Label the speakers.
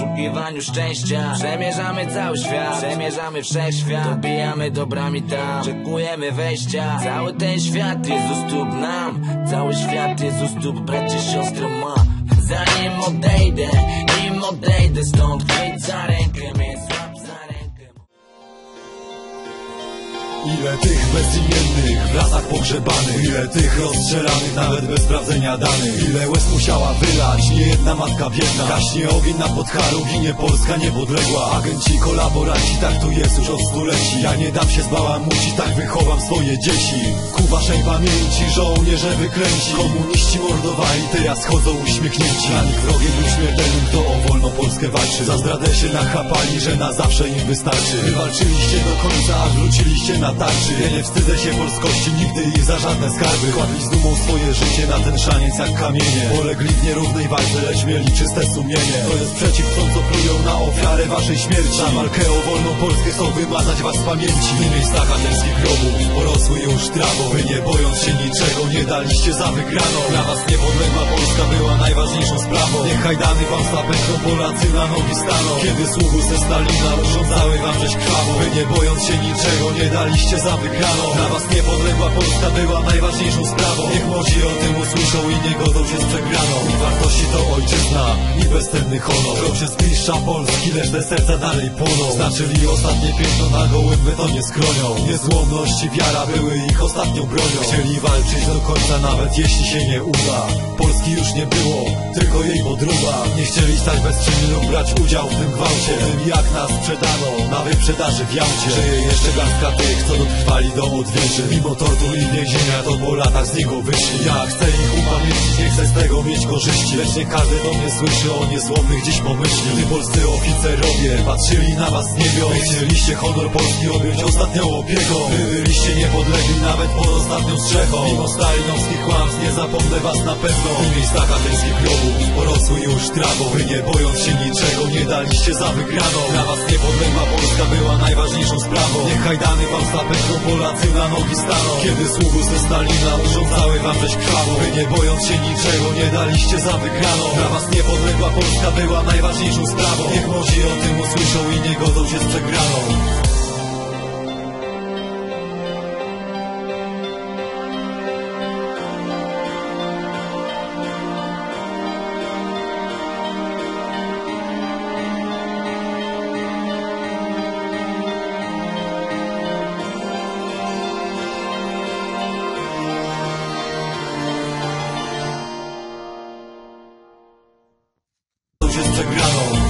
Speaker 1: poszukiwaniu szczęścia. Przemierzamy cały świat, przemierzamy wszechświat. Dobijamy dobrami tam, czekujemy wejścia. Cały ten świat jest u stóp nam. Cały świat jest u stóp bracie, siostro ma
Speaker 2: Ile tych bezimiennych w lasach pogrzebanych Ile tych rozstrzelanych nawet bez sprawdzenia danych. Ile łez musiała wylać nie jedna matka biedna. Gaśnie ogień na podcharu, ginie Polska niepodległa. Agenci, kolaboranci, tak tu jest już od stuleci. Ja nie dam się zbałamucić, tak wychowam swoje dzieci. Ku waszej pamięci żołnierze wyklęci Komuniści mordowali, teraz chodzą uśmiechnięci. Na nich wrogiem lub śmiertelnym kto o wolną Polskę walczy. Za zdradę się nachapali, że na zawsze im wystarczy. Wywalczyliście do końca, aż wróciliście na Ja nie wstydzę się polskości, nigdy i za żadne skarby. Kładli z dumą swoje życie na ten szaniec jak kamienie. Polegli w nierównej walce, lecz mieli czyste sumienie. To jest przeciw tym, co plują na ofiarę waszej śmierci. Na walkę o wolną Polskę chcą wymazać was z pamięci. W miejscach ateńskich grobów porosły już trawą Wy nie bojąc się niczego, nie daliście za wygraną. Dla was niepodległa Polska była najważniejszą sprawą. Niech hajdany wam zapędzą, Polacy na nogi staną. Kiedy sługu ze Stalina urządzały wam rzeź krwawą Wy nie bojąc się niczego, nie daliście za wygraną Dla was niepodległa Polska była najważniejszą sprawą. Niech młodzi o tym usłyszą i nie godzą się z przegraną. Wartości to ojczyzna i bezcenny honor. Krok się zbliższa Polski, lecz te serca dalej płoną. Znaczyli ostatnie piętno na gołym betonie skronią. Niezłomność i wiara były ich ostatnią bronią. Chcieli walczyć do końca nawet jeśli się nie uda. Polski już nie było, tylko jej podruba Nie chcieli stać bezczynni lub brać udział w tym gwałcie. Tym jak nas sprzedano na wyprzedaży w Jałcie. Żyje jeszcze garstka tych, co dotrwali do odwieży. Mimo tortur i więzienia, to po latach z niego wyszli. Ja chcę nie chcę z tego mieć korzyści Lecz nie każdy do mnie słyszy o niezłomnych dziś pomyśli. Gdy polscy oficerowie patrzyli na was z Wy chcieliście honor Polski objąć ostatnią opieką. Wy byliście niepodlegli nawet pod ostatnią strzechą. Mimo stalinowskich kłamstw nie zapomnę was na pewno. W miejscach ateńskich grobów porosły już trawą Wy nie bojąc się niczego nie daliście za wygraną. Dla was niepodległa Polska była najważniejszą sprawą. Niech hajdany wam zapędzą, Polacy na nogi staną. Kiedy sługu ze Stalina urządzały wam rzeź krwawą Wy nie bojąc się niczego nie daliście za wygraną. Dla was niepodległa Polska była najważniejszą sprawą. Niech młodzi o tym usłyszą i nie godzą się z przegraną się z przegraną